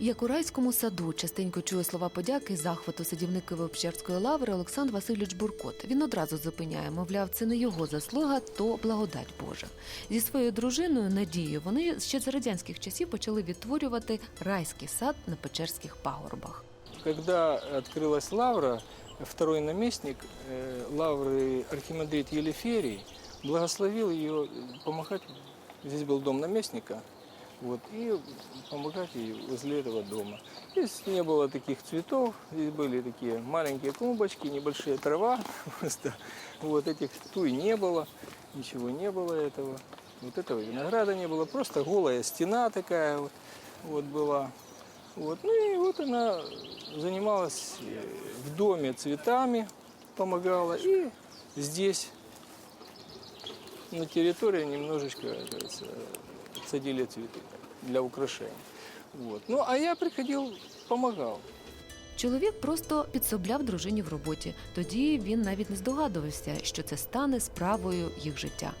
Як у райському саду частенько чує слова подяки і захвату садівник Києво-Печерської лаври Олександр Васильович Буркот. Він одразу зупиняє, мовляв, це не його заслуга, то благодать Божа. Зі своєю дружиною Надією вони ще з радянських часів почали відтворювати райський сад на Печерських пагорбах. Когда открылась лавра, второй наместник э, лавры архимандрит Елеферий благословил ее помогать. Здесь был дом наместника, Вот, и помогать ей возле этого дома. Здесь не было таких цветов, здесь были такие маленькие клумбочки, небольшие трава, просто вот этих туй не было, ничего не было этого. Вот этого винограда не было, просто голая стена такая вот, вот была. Вот. Ну и вот она занималась э, в доме цветами, помогала. И здесь, на территории, немножечко говорится, садили цветы для украшения. Вот. Ну, а я приходил, помогал. Чоловік просто підсобляв дружині в роботі. Тоді він навіть не здогадувався, що це стане справою їх життя.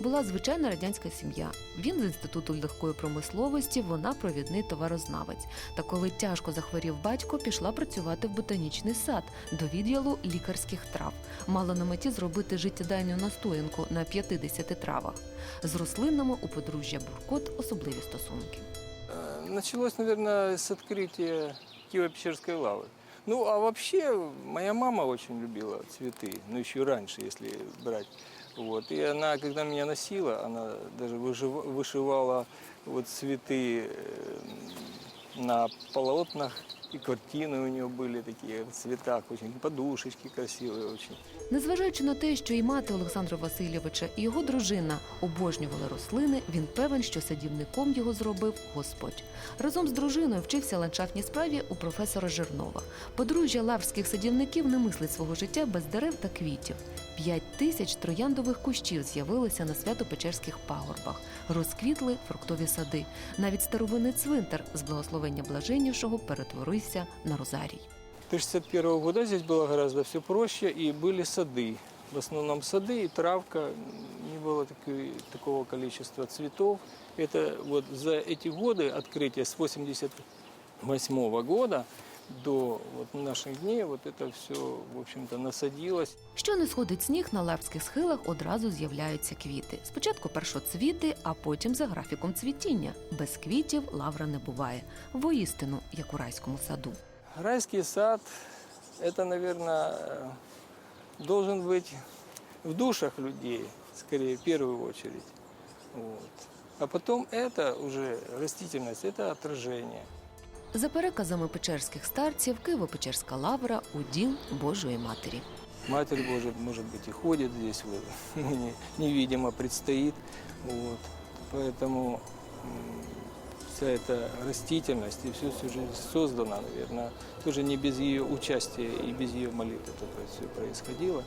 Була звичайна радянська сім'я. Він з інституту легкої промисловості, вона провідний товарознавець. Та коли тяжко захворів батько, пішла працювати в ботанічний сад до відділу лікарських трав. Мала на меті зробити життєдайну настоянку на 50 травах. З рослинами у подружжя Буркот особливі стосунки. Э, Началось, наверное, с открытия Киево-Печерской лавы. Ну, а вообще, моя мама очень любила цветы, ну, еще раньше, если брать. Вот. И она, когда меня носила, она даже выжив- вышивала вот цветы э, на полотнах, и картины у нее были такие в цветах, очень подушечки красивые очень. Незважаючи на те, що і мати Олександра Васильовича, і його дружина обожнювали рослини, він певен, що садівником його зробив Господь. Разом з дружиною вчився ландшафтній справі у професора Жирнова. Подружжя лаврських садівників не мислить свого життя без дерев та квітів. П'ять тисяч трояндових кущів з'явилися на свято-печерських пагорбах. Розквітли фруктові сади. Навіть старовинний цвинтар з благословення блаженнішого перетворився на розарій. 1961 года здесь было гораздо все проще, и были сады. В основном сады и травка, не было таки- такого количества цветов. Это вот за эти годы открытия с 88 года до вот наших дней вот это все, в общем-то, насадилось. Що не сходить сніг на лаврських схилах, одразу з'являються квіти. Спочатку першоцвіти, а потім за графіком цвітіння. Без квітів лавра не буває. Воістину, як у райському саду. Райский сад, это, наверное, должен быть в душах людей, скорее, в первую очередь. Вот. А потом это уже растительность, это отражение. За переказами печерських старців, Києво-Печерська лавра уділ Божої Матері. Матерь Божия, может быть, и ходит здесь, вот, ну, не- невидимо предстоит. Вот. Поэтому м, вся эта растительность и все уже создано, наверное, тоже не без ее участия и без ее молитвы это все происходило.